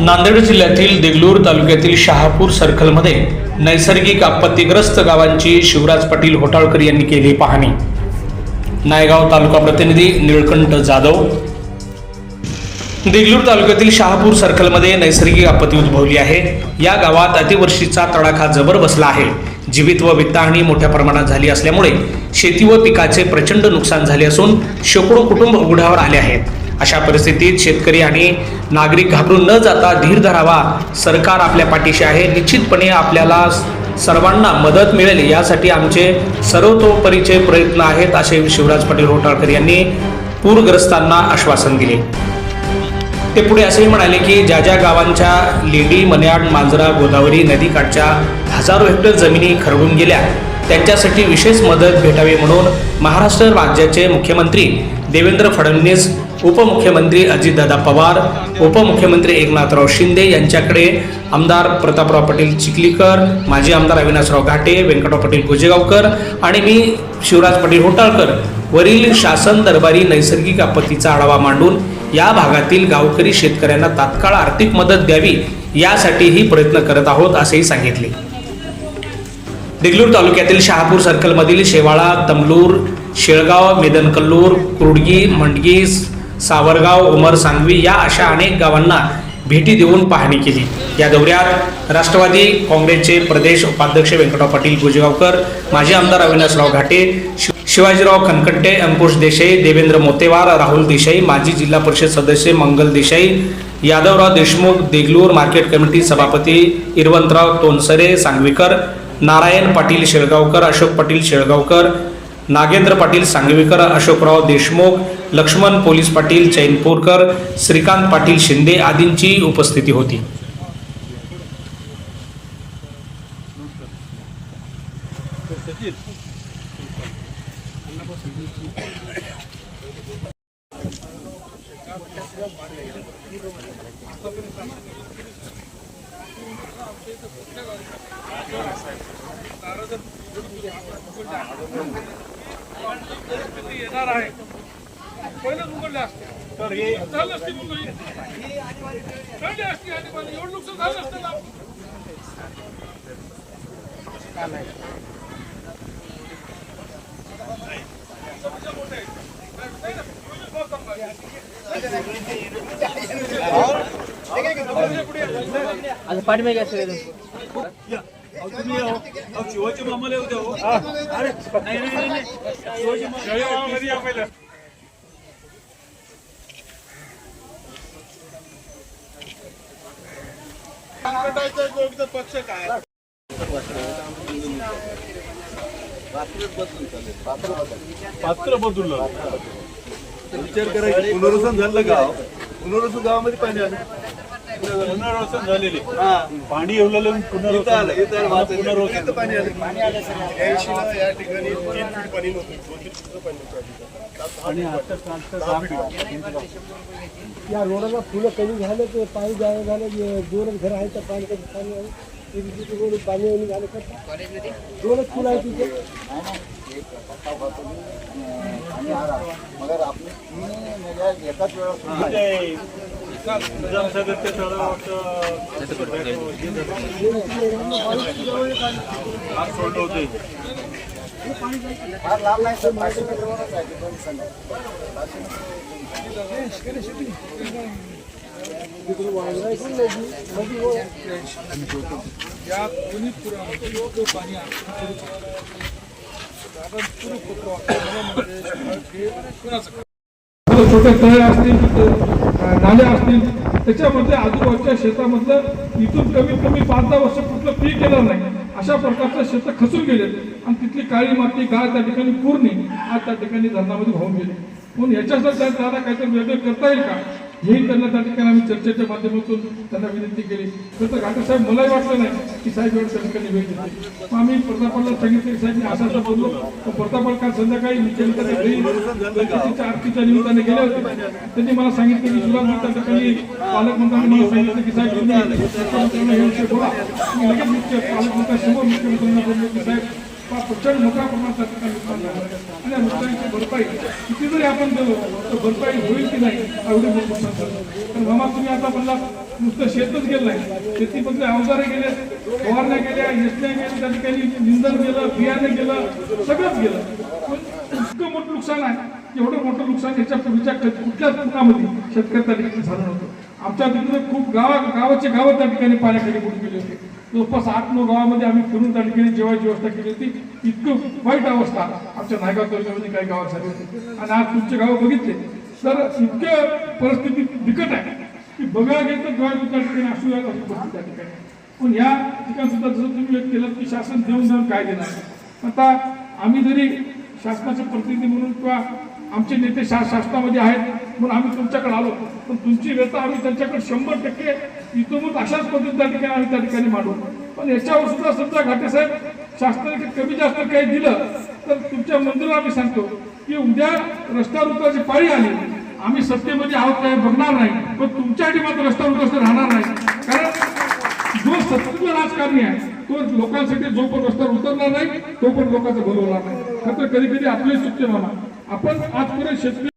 नांदेड जिल्ह्यातील देगलूर तालुक्यातील शहापूर सर्कलमध्ये नैसर्गिक आपत्तीग्रस्त गावांची शिवराज पाटील होटाळकर यांनी केली पाहणी. नायगाव तालुका प्रतिनिधी निळकंठ जाधव. देगलूर तालुक्यातील शहापूर सर्कलमध्ये नैसर्गिक आपत्ती उद्भवली आहे. या गावात अतिवर्षीचा तडाखा जबर बसला आहे. जीवित व वित्तहानी मोठ्या प्रमाणात झाली असल्यामुळे शेती व पिकाचे प्रचंड नुकसान झाले असून शेकडो कुटुंब उघड्यावर आले आहेत. अशा परिस्थितीत शेतकरी आणि नागरिक घाबरून न जाता धीर धरावा. सरकार आपल्या पाठीशी आहे. निश्चितपणे आपल्याला सर्वांना मदत मिळेल. यासाठी आमचे सर्वतोपरीचे प्रयत्न आहेत असे शिवराज पाटील होटाळकर यांनी पूरग्रस्तांना आश्वासन दिले. ते पुढे असेही म्हणाले की ज्या ज्या गावांच्या लेडी मन्याड मांजरा गोदावरी नदीकाठच्या हजारो हेक्टर जमिनी खरडून गेल्या त्यांच्यासाठी विशेष मदत भेटावी म्हणून महाराष्ट्र राज्याचे मुख्यमंत्री देवेंद्र फडणवीस उपमुख्यमंत्री अजितदादा पवार उपमुख्यमंत्री एकनाथराव शिंदे यांच्याकडे आमदार प्रतापराव पाटील चिखलीकर माजी आमदार अविनाशराव घाटे व्यंकटराव पाटील गुजेगावकर आणि मी शिवराज पाटील होटाळकर वरील शासन दरबारी नैसर्गिक आपत्तीचा आढावा मांडून या भागातील गावकरी शेतकऱ्यांना तात्काळ आर्थिक मदत द्यावी यासाठीही प्रयत्न करत आहोत असेही सांगितले. देगलूर तालुक्यातील शहापूर सर्कलमधील शेवाळा तमलूर शेळगाव मेदनकल्लूर कुर्डगी मंडगी सावरगाव उमर सांगवी या अशा अनेक गावांना भेटी देऊन पाहणी केली. या दौऱ्यात राष्ट्रवादी काँग्रेसचे प्रदेश उपाध्यक्ष व्यंकटराव पाटील गुजेगावकर माजी आमदार अविनाशराव घाटे शि- शिवाजीराव खनकट्टे अंकुश देसाई देवेंद्र मोतेवार राहुल देसाई माजी जिल्हा परिषद सदस्य मंगल देसाई यादवराव देशमुख देगलूर मार्केट कमिटी सभापती इरवंतराव तोनसरे सांगवीकर नारायण पाटील शेळगावकर अशोक पाटील शेळगावकर नागेंद्र पाटील सांगवीकर अशोकराव देशमुख लक्ष्मण पोलीस पाटील चैनपूरकर श्रीकांत पाटील शिंदे आदींची उपस्थिती होती. येणार आहे पहिलेच उघडले असते झालं असते मुंबई असते असते आणि एवढं नुकसान झालं असतं ना असं तुम्ही अहो, शिवाजी मामाला येऊ द्या मामा पक्ष काय पात्र बदललं विचार करा पुनर्वसन झालं गाव. पुनर्वसन गावामध्ये पाणी आलं. पुनर्वसन झालेले. पाणी एवढं पुनर्वसन पुनर्वसन पाणी आलं. या ठिकाणी पाणी आणि. या रोडाला फुलं कमी झालं ते पाणी जायला झालं जे दोनच घर आहेत तर पाणी कधी पाणी आहे पाणी झालं दोनच फुलं आहेत तिथे. ते विधानसभेत ते थोडं वाटतं हात सोडलं होते तिकडे वांद्रा इकडून नदी नदी वर या दोन्ही पुरामध्ये योग्य पाणी आपण करू शकतो. आपण पुढे पत्र वापरून म्हणजे हे कुणाचं आपल्या छोट्या तळे असतील नाल्या असतील त्याच्यामध्ये आजूबाजूच्या शेतामधलं इथून कमीत कमी पाच दहा वर्ष कुठलं पीक येणार नाही. अशा प्रकारचं शेतं खचून गेले आणि तिथली काळी माती गाळ त्या ठिकाणी पूर्ण आज त्या ठिकाणी धरणामध्ये वाहून गेले. म्हणून याच्यासाठी त्या- काहीतरी वेगळं करता येईल का? हेही त्यांना त्या ठिकाणी आम्ही चर्चेच्या माध्यमातून त्यांना विनंती केली. तर तर साहेब मलाही वाटलं नाही की साहेब एवढं त्या ठिकाणी वेळ देते मग आम्ही प्रतापाला सांगितलं की साहेब मी असं बोललो. तर प्रतापाल काल संध्याकाळी मुख्यमंत्र्यांच्या घरी गणपतीच्या आरतीच्या निमित्ताने गेले होते. त्यांनी मला सांगितलं की तुला मी त्या ठिकाणी पालकमंत्र्यांनी मला सांगितलं की साहेब तुम्ही मुख्यमंत्र्यांना हे विषय बोला. लगेच मुख्य पालकमंत्र्यांसमोर मुख्यमंत्र्यांना बोललो की साहेब प्रचंड मोठ्या प्रमाणात त्या ठिकाणी नुकसान झालं आणि या नुकसानीची भरपाई किती जरी आपण दिलो तर भरपाई होईल की नाही एवढी मोठी नुकसान झालं तर मामा तुम्ही आता म्हणला नुसतं शेतच गेलं नाही. शेतीमधले अवजारे गेले फवारण्या गेल्या येसण्या गेल्या त्या ठिकाणी निंदन गेलं बियाणं गेलं सगळंच गेलं. पण इतकं मोठं नुकसान आहे एवढं मोठं नुकसान याच्या पूर्वीच्या कुठल्याच पुण्यामध्ये शेतकऱ्या त्या ठिकाणी झालं नव्हतं. आमच्या तिकडे खूप गावा गावाचे गावं त्या ठिकाणी पाण्याखाली बुडून गेले होते. जवळपास आठ नऊ गावामध्ये आम्ही फिरून त्या ठिकाणी जेवायची व्यवस्था केली होती. इतकं वाईट अवस्था. आमच्या नायगाव तालुक्यामध्ये काही गावात झाली होती. आणि आज तुमचे गाव बघितले. तर इतकं परिस्थिती बिकट आहे. की बघायला गेलं तर डोळ्यात त्या ठिकाणी असू या त्या ठिकाणी. पण या ठिकाणी सुद्धा जसं तुम्ही व्यक्त केलं की शासन देऊन देऊन काय देणार आता आम्ही जरी शासनाचे प्रतिनिधी म्हणून किंवा आमचे नेते शा शासनामध्ये आहेत म्हणून आम्ही तुमच्याकडे आलो. पण तुमची व्यथा आम्ही त्यांच्याकडे शंभर टक्के इतोमूत अशाच पद्धतीने त्या ठिकाणी आम्ही त्या ठिकाणी मांडू. पण याच्यावर सुद्धा समजा घाटे साहेब शासनाने कमी जास्त काही दिलं तर तुमच्या मंदिराला आम्ही सांगतो की उद्या रस्त्यावर पाळी आली आम्ही सत्तेमध्ये आहोत काय बघणार नाही पण तुमच्यासाठी मात्र रस्त्यावर उतरता राहणार नाही. कारण जो सत्तेचा राजकारणी आहे तो लोकांसाठी जो पण रस्त्यावर उतरणार नाही तो पण लोकांचं भरवणार होणार नाही. मात्र कधी कधी आपले सुटते म्हणा आपण आजपर्यंत शेतकरी